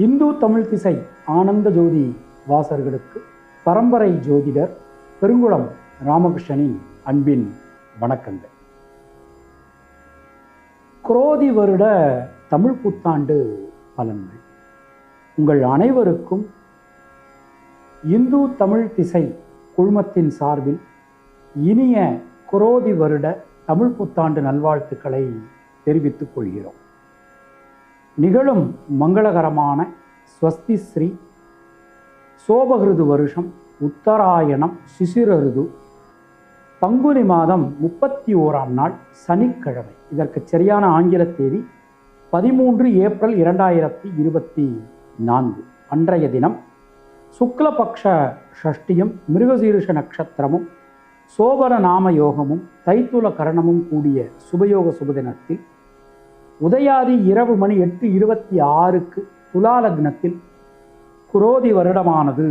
இந்து தமிழ் திசை ஆனந்த ஜோதி வாசர்களுக்கு பரம்பரை ஜோதிடர் பெருங்குளம் ராமகிருஷ்ணனின் அன்பின் வணக்கங்கள். குரோதி வருட தமிழ் புத்தாண்டு பலன்கள். உங்கள் அனைவருக்கும் இந்து தமிழ் திசை குழுமத்தின் சார்பில் இனிய குரோதி வருட தமிழ் புத்தாண்டு நல்வாழ்த்துக்களை தெரிவித்துக் கொள்கிறோம். நிகழும் மங்களகரமான ஸ்வஸ்தி ஸ்ரீ சோபகிருது வருஷம் உத்தராயணம் சிசிரருது. பங்குனி மாதம் முப்பத்தி ஓராம் நாள் சனிக்கிழமை. இதற்கு சரியான ஆங்கில தேதி பதிமூன்று ஏப்ரல் இரண்டாயிரத்தி இருபத்தி நான்கு. அன்றைய தினம் சுக்லபக்ஷ ஷஷ்டியும் மிருகசீருஷ நட்சத்திரமும் சோபர நாம யோகமும் தைத்துல கரணமும் கூடிய சுபயோக சுபதினத்தில் உதயாதி இரவு மணி எட்டு இருபத்தி ஆறுக்கு துலா லக்னத்தில் குரோதி வருடமானது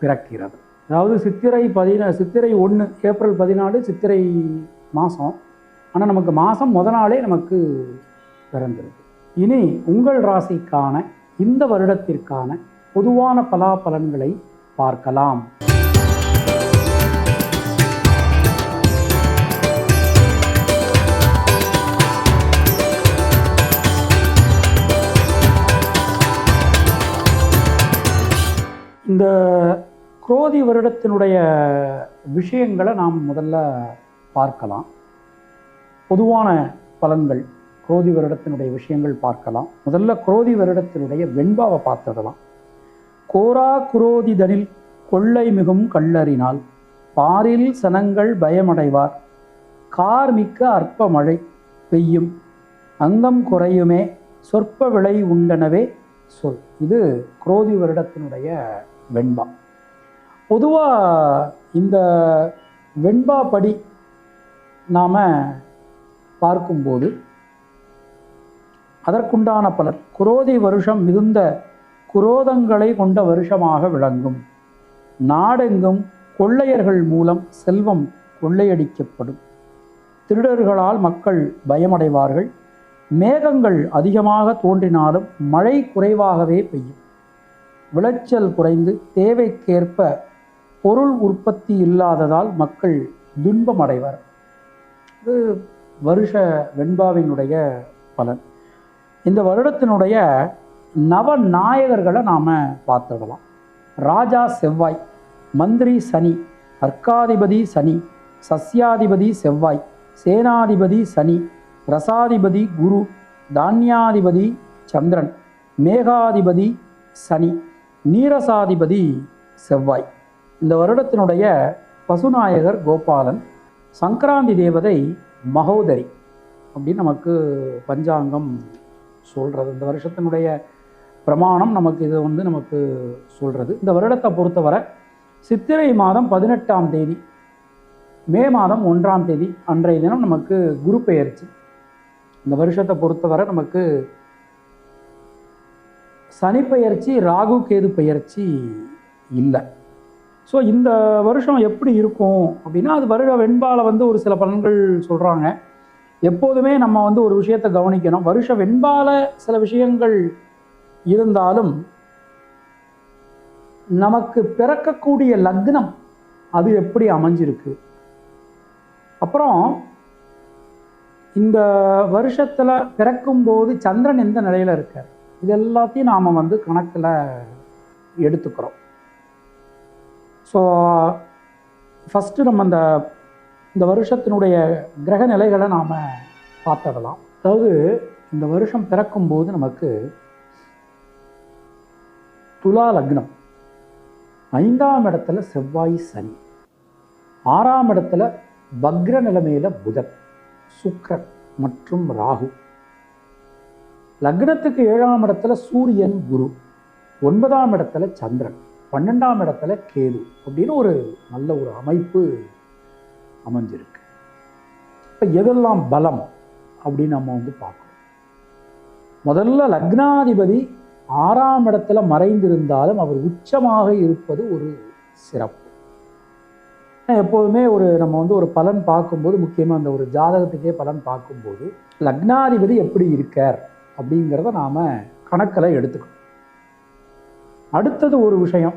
பிறக்கிறது. அதாவது சித்திரை பதின சித்திரை ஒன்று ஏப்ரல் பதினாலு சித்திரை மாதம் ஆனால் நமக்கு மாதம் முத நாளே நமக்கு பிறந்திருக்கு. இனி உங்கள் ராசிக்கான இந்த வருடத்திற்கான பொதுவான பலாபலன்களை பார்க்கலாம். இந்த குரோதி வருடத்தினுடைய விஷயங்களை நாம் முதல்ல பார்க்கலாம். பொதுவான பலன்கள் குரோதி வருடத்தினுடைய விஷயங்கள் பார்க்கலாம். முதல்ல குரோதி வருடத்தினுடைய வெண்பாவை பார்த்துடலாம். கோரா குரோதிதனில் கொள்ளை மிகும் கல்லறினால் பாரில் சனங்கள் பயமடைவார். கார் மிக்க அற்ப மழை பெய்யும். அங்கம் குறையுமே சொற்ப விளை உண்டனவே சொல். இது குரோதி வருடத்தினுடைய வெண்பா. பொதுவாக இந்த வெண்பா படி நாம் பார்க்கும்போது அதற்குண்டான பலர் குரோதி வருஷம் மிகுந்த குரோதங்களை கொண்ட வருஷமாக விளங்கும். நாடெங்கும் கொள்ளையர்கள் மூலம் செல்வம் கொள்ளையடிக்கப்படும். திருடர்களால் மக்கள் பயமடைவார்கள். மேகங்கள் அதிகமாக தோன்றினாலும் மழை குறைவாகவே பெய்யும். விளைச்சல் குறைந்து தேவைக்கேற்ப பொருள் உற்பத்தி இல்லாததால் மக்கள் துன்பம் அடைவர் இது வருஷ வெண்பாவினுடைய பலன். இந்த வருடத்தினுடைய நவநாயகர்களை நாம் பார்த்துடலாம். ராஜா செவ்வாய் மந்திரி சனி அர்க்காதிபதி சனி சஸ்யாதிபதி செவ்வாய் சேனாதிபதி சனி ரசாதிபதி குரு தானியாதிபதி சந்திரன் மேகாதிபதி சனி நீரசாதிபதி செவ்வாய். இந்த வருடத்தினுடைய பசுநாயகர் கோபாலன் சங்கராந்தி தேவதை மகோதரி அப்படின்னு நமக்கு பஞ்சாங்கம் சொல்கிறது இந்த வருஷத்தினுடைய பிரமாணம் நமக்கு இதை வந்து நமக்கு சொல்கிறது இந்த வருடத்தை பொறுத்தவரை சித்திரை மாதம் பதினெட்டாம் தேதி மே மாதம் ஒன்றாம் தேதி அன்றைய தினம் நமக்கு குரு பெயர்ச்சி. இந்த வருஷத்தை பொறுத்தவரை நமக்கு சனி பெயர்ச்சி ராகு கேது பெயர்ச்சி இல்லை. ஸோ இந்த வருஷம் எப்படி இருக்கும் அப்படின்னா அது வருட வெண்பால வந்து ஒரு சில பலன்கள் சொல்கிறாங்க எப்போதுமே நம்ம வந்து ஒரு விஷயத்தை கவனிக்கணும். வருஷ வெண்பால சில விஷயங்கள் இருந்தாலும் நமக்கு பிறக்கக்கூடிய லக்னம் அது எப்படி அமைஞ்சிருக்கு? அப்புறம் இந்த வருஷத்தில் பிறக்கும்போது சந்திரன் எந்த நிலையில் இருக்கார்? இது எல்லாத்தையும் நாம் வந்து கணக்கில் எடுத்துக்கிறோம். ஸோ ஃபஸ்ட்டு நம்ம அந்த இந்த வருஷத்தினுடைய கிரக நிலைகளை நாம் பார்த்துடலாம். அதாவது இந்த வருஷம் பிறக்கும்போது நமக்கு துலா லக்னம். ஐந்தாம் இடத்துல செவ்வாய் சனி. ஆறாம் இடத்துல பக்ர நிலைமையில் புதன். சுக்கரன் மற்றும் ராகு. லக்னத்துக்கு ஏழாம் இடத்துல சூரியன் குரு ஒன்பதாம் இடத்துல சந்திரன் பன்னெண்டாம் இடத்துல கேது அப்படின்னு ஒரு நல்ல ஒரு அமைப்பு அமைஞ்சிருக்கு. இப்போ எதெல்லாம் பலம் அப்படின்னு நம்ம வந்து பார்க்கணும். முதல்ல லக்னாதிபதி ஆறாம் இடத்துல மறைந்திருந்தாலும் அவர் உச்சமாக இருப்பது ஒரு சிறப்பு. எப்போதுமே ஒரு நம்ம வந்து ஒரு பலன் பார்க்கும்போது முக்கியமாக அந்த ஒரு ஜாதகத்துக்கே பலன் பார்க்கும்போது லக்னாதிபதி எப்படி இருக்கார்? அப்படிங்கிறத நாம் கணக்கில் எடுத்துக்கணும். அடுத்தது ஒரு விஷயம்.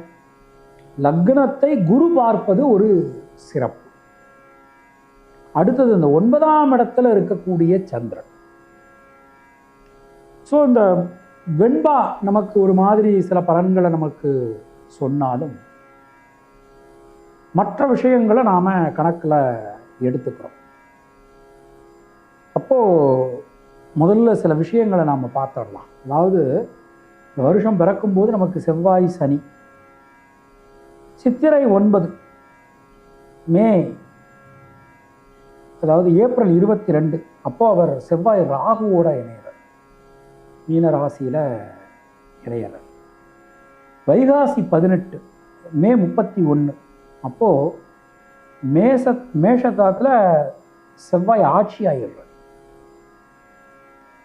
லக்னத்தை குரு பார்ப்பது ஒரு சிறப்பு. அடுத்தது இந்த ஒன்பதாம் இடத்துல இருக்கக்கூடிய சந்திரன். ஸோ இந்த வெண்பா நமக்கு ஒரு மாதிரி சில பலன்களை நமக்கு சொன்னாலும் மற்ற விஷயங்களை நாம் கணக்கில் எடுத்துக்கிறோம். அப்போது முதல்ல சில விஷயங்களை நாம் பார்த்துடலாம். அதாவது இந்த வருஷம் பிறக்கும்போது நமக்கு செவ்வாய் சனி. சித்திரை ஒன்பது மே அதாவது ஏப்ரல் இருபத்தி ரெண்டு அப்போ அவர் செவ்வாய் ராகுவோட இணையவர் மீன ராசியில் இணையவர் வைகாசி பதினெட்டு மே முப்பத்தி ஒன்று அப்போது மேச மேஷத்தாத்தில் செவ்வாய் ஆட்சி ஆகிடுறார்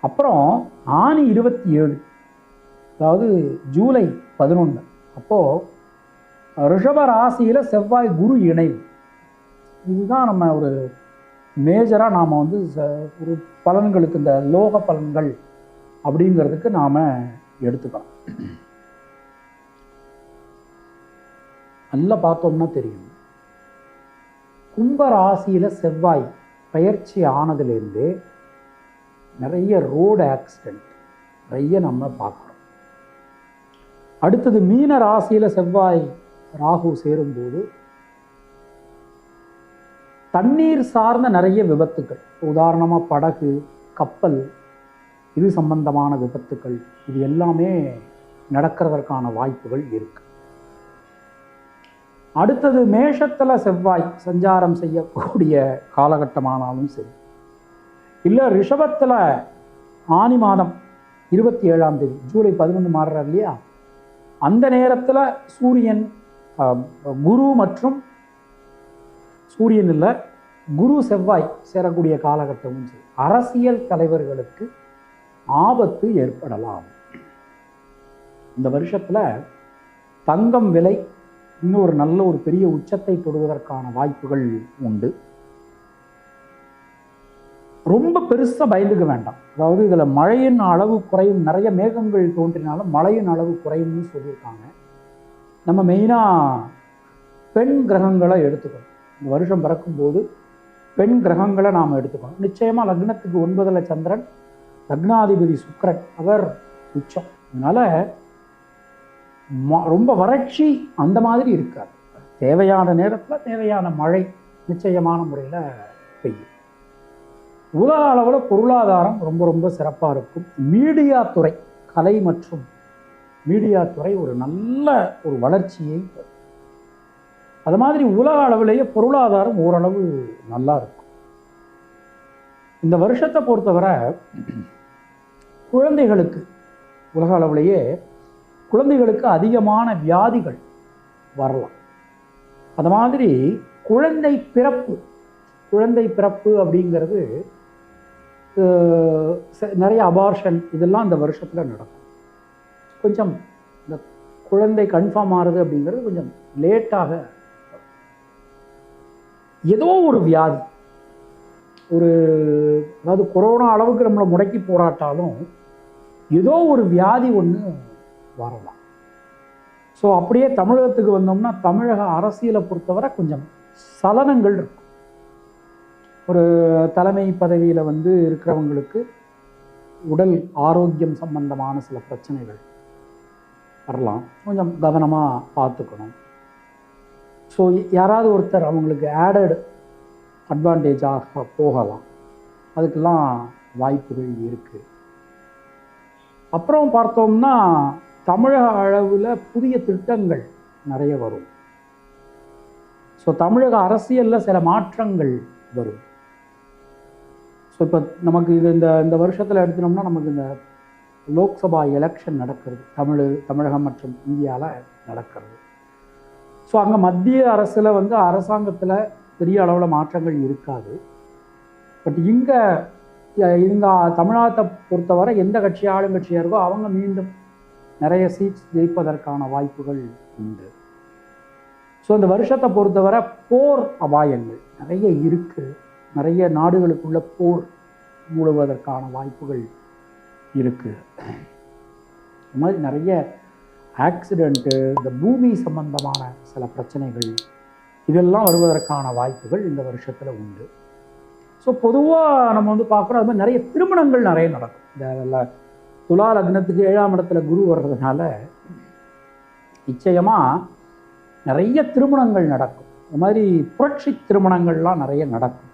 அப்புறம் ஆணி இருபத்தி ஏழு அதாவது ஜூலை பதினொன்று. அப்போது ரிஷப ராசியில் செவ்வாய் குரு இணைவு. இதுதான் நம்ம ஒரு மேஜராக நாம் வந்து ச- ஒரு பலன்களுக்கு இந்த லோக பலன்கள் அப்படிங்கிறதுக்கு நாம் எடுத்துக்கலாம் நல்லா பார்த்தோம்னா தெரியும். கும்ப ராசியில் செவ்வாய் பயிற்சி ஆனதுலேருந்து நிறைய ரோடு ஆக்சிடெண்ட் நிறைய நம்ம பார்க்குறோம் அடுத்தது மீன ராசியில் செவ்வாய் ராகு சேரும்போது தண்ணீர் சார்ந்த நிறைய விபத்துக்கள் உதாரணமாக படகு கப்பல் இது சம்பந்தமான விபத்துக்கள் இது எல்லாமே நடக்கிறதற்கான வாய்ப்புகள் இருக்கு. அடுத்தது மேஷத்தில் செவ்வாய் சஞ்சாரம் செய்யக்கூடிய காலகட்டமானாலும் சரி. இல்லை ரிஷபத்தில் ஆனி மாதம் இருபத்தி ஏழாம் தேதி ஜூலை பதினொன்று மாறுறார் இல்லையா? அந்த நேரத்தில் சூரியன் குரு மற்றும் சூரியன் இல்லை குரு செவ்வாய் சேரக்கூடிய காலகட்டமும் சரி அரசியல் தலைவர்களுக்கு ஆபத்து ஏற்படலாம். இந்த வருஷத்தில் தங்கம் விலை இன்னும் ஒரு நல்ல ஒரு பெரிய உச்சத்தை தொடுவதற்கான வாய்ப்புகள் உண்டு. ரொம்ப பெருசாக பயந்துக்க வேண்டாம். அதாவது இதில் மழையின் அளவு குறையும் நிறைய மேகங்கள் தோன்றினாலும் மழையின் அளவு குறையும்னு சொல்லியிருக்காங்க. நம்ம மெயினாக பெண் கிரகங்களை எடுத்துக்கணும். இந்த வருஷம் பிறக்கும்போது பெண் கிரகங்களை நாம் எடுத்துக்கணும். நிச்சயமாக லக்னத்துக்கு ஒன்பதில் சந்திரன் லக்னாதிபதி சுக்கரன் அவர் உச்சம். அதனால் ம- ரொம்ப வறட்சி அந்த மாதிரி இருக்காது. தேவையான நேரத்தில் தேவையான மழை நிச்சயமான முறையில் பெய்யும். உலக அளவில் பொருளாதாரம் ரொம்ப ரொம்ப சிறப்பாக இருக்கும். மீடியா துறை கலை மற்றும் மீடியா துறை ஒரு நல்ல ஒரு வளர்ச்சியை பெறும் அது மாதிரி உலக அளவிலேயே பொருளாதாரம் ஓரளவு நல்லா இருக்கும். இந்த வருஷத்தை பொறுத்தவரை குழந்தைகளுக்கு உலக அளவிலேயே குழந்தைகளுக்கு அதிகமான வியாதிகள் வரலாம். அது மாதிரி குழந்தை பிறப்பு குழந்தை பிறப்பு அப்படிங்கிறது நிறைய அபார்ஷன் இதெல்லாம் இந்த வருஷத்தில் நடக்கும். கொஞ்சம் இந்த குழந்தை கன்ஃபார்ம் ஆகுது அப்படிங்கிறது கொஞ்சம் லேட்டாக ஏதோ ஒரு வியாதி. ஒரு அதாவது கொரோனா அளவுக்கு நம்மளை முடக்கி போராட்டாலும் ஏதோ ஒரு வியாதி ஒன்று வரலாம். ஸோ அப்படியே தமிழகத்துக்கு வந்தோம்னா தமிழக அரசியலை பொறுத்தவரை கொஞ்சம் சலனங்கள் இருக்கும். ஒரு தலைமை பதவியில் வந்து இருக்கிறவங்களுக்கு உடல் ஆரோக்கியம் சம்பந்தமான சில பிரச்சனைகள் வரலாம். கொஞ்சம் கவனமாக பார்த்துக்கணும். ஸோ யாராவது ஒருத்தர் அவங்களுக்கு ஆடட் அட்வான்டேஜாக போகலாம். அதுக்கெல்லாம் வாய்ப்புகள் இருக்குது அப்புறம் பார்த்தோம்னா தமிழக அளவில் புதிய திட்டங்கள் நிறைய வரும். ஸோ தமிழக அரசியலில் சில மாற்றங்கள் வரும். ஸோ இப்போ நமக்கு இது இந்த இந்த வருஷத்தில் எடுத்துனோம்னா நமக்கு இந்த லோக்சபா எலெக்ஷன் நடக்கிறது. தமிழ் தமிழகம் மற்றும் இந்தியாவில் நடக்கிறது. ஸோ அங்கே மத்திய அரசில் வந்து அரசாங்கத்தில் பெரிய அளவில் மாற்றங்கள் இருக்காது. பட் இங்கே இவங்க தமிழ்நாட்டை பொறுத்தவரை எந்த கட்சி ஆளுங்கட்சியாக இருக்கோ அவங்க மீண்டும் நிறைய சீட்ஸ் ஜெயிப்பதற்கான வாய்ப்புகள் உண்டு. ஸோ இந்த வருஷத்தை பொறுத்தவரை போர் அபாயங்கள் நிறைய இருக்குது நிறைய நாடுகளுக்குள்ள போர் மூடுவதற்கான வாய்ப்புகள் இருக்குது இந்த மாதிரி நிறைய ஆக்சிடெண்ட்டு இந்த பூமி சம்பந்தமான சில பிரச்சனைகள் இதெல்லாம் வருவதற்கான வாய்ப்புகள் இந்த வருஷத்தில் உண்டு. ஸோ பொதுவாக நம்ம வந்து பார்க்குறோம் அது மாதிரி நிறைய திருமணங்கள் நிறைய நடக்கும். இந்த துலா லக்னத்துக்கு ஏழாம் இடத்துல குரு வர்றதுனால நிச்சயமாக நிறைய திருமணங்கள் நடக்கும். இந்த மாதிரி புரட்சி திருமணங்கள்லாம் நிறைய நடக்கும்.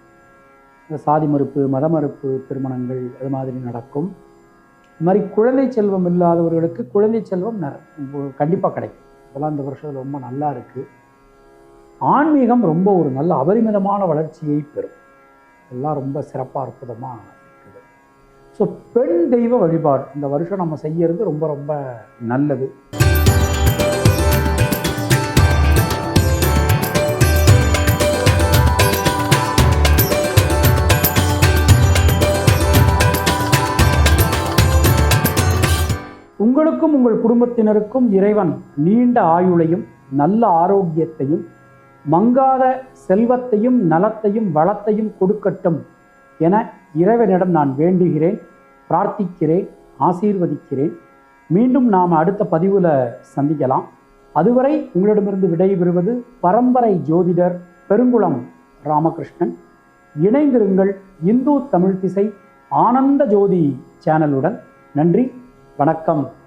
சாதி மறுப்பு மத மறுப்பு திருமணங்கள் அது மாதிரி நடக்கும். இது மாதிரி குழந்தை செல்வம் இல்லாதவர்களுக்கு குழந்தை செல்வம் கண்டிப்பாக கிடைக்கும். இதெல்லாம் இந்த வருஷத்தில் ரொம்ப நல்லா இருக்குது ஆன்மீகம் ரொம்ப ஒரு நல்ல அபரிமிதமான வளர்ச்சியை பெறும். எல்லாம் ரொம்ப சிறப்பாக அற்புதமாக இருக்குது. ஸோ பெண் தெய்வ வழிபாடு இந்த வருஷம் நம்ம செய்யறது ரொம்ப ரொம்ப நல்லது. உங்களுக்கும் உங்கள் குடும்பத்தினருக்கும் இறைவன் நீண்ட ஆயுளையும் நல்ல ஆரோக்கியத்தையும் மங்காத செல்வத்தையும் நலத்தையும் வளத்தையும் கொடுக்கட்டும் என இறைவனிடம் நான் வேண்டுகிறேன் பிரார்த்திக்கிறேன் ஆசீர்வதிக்கிறேன். மீண்டும் நாம் அடுத்த பதிவில் சந்திக்கலாம். அதுவரை உங்களிடமிருந்து விடைபெறுவது பரம்பரை ஜோதிடர் பெருங்குளம் ராமகிருஷ்ணன். இணைந்திருங்கள் இந்து தமிழ் திசை ஆனந்த ஜோதி சேனலுடன். நன்றி வணக்கம்.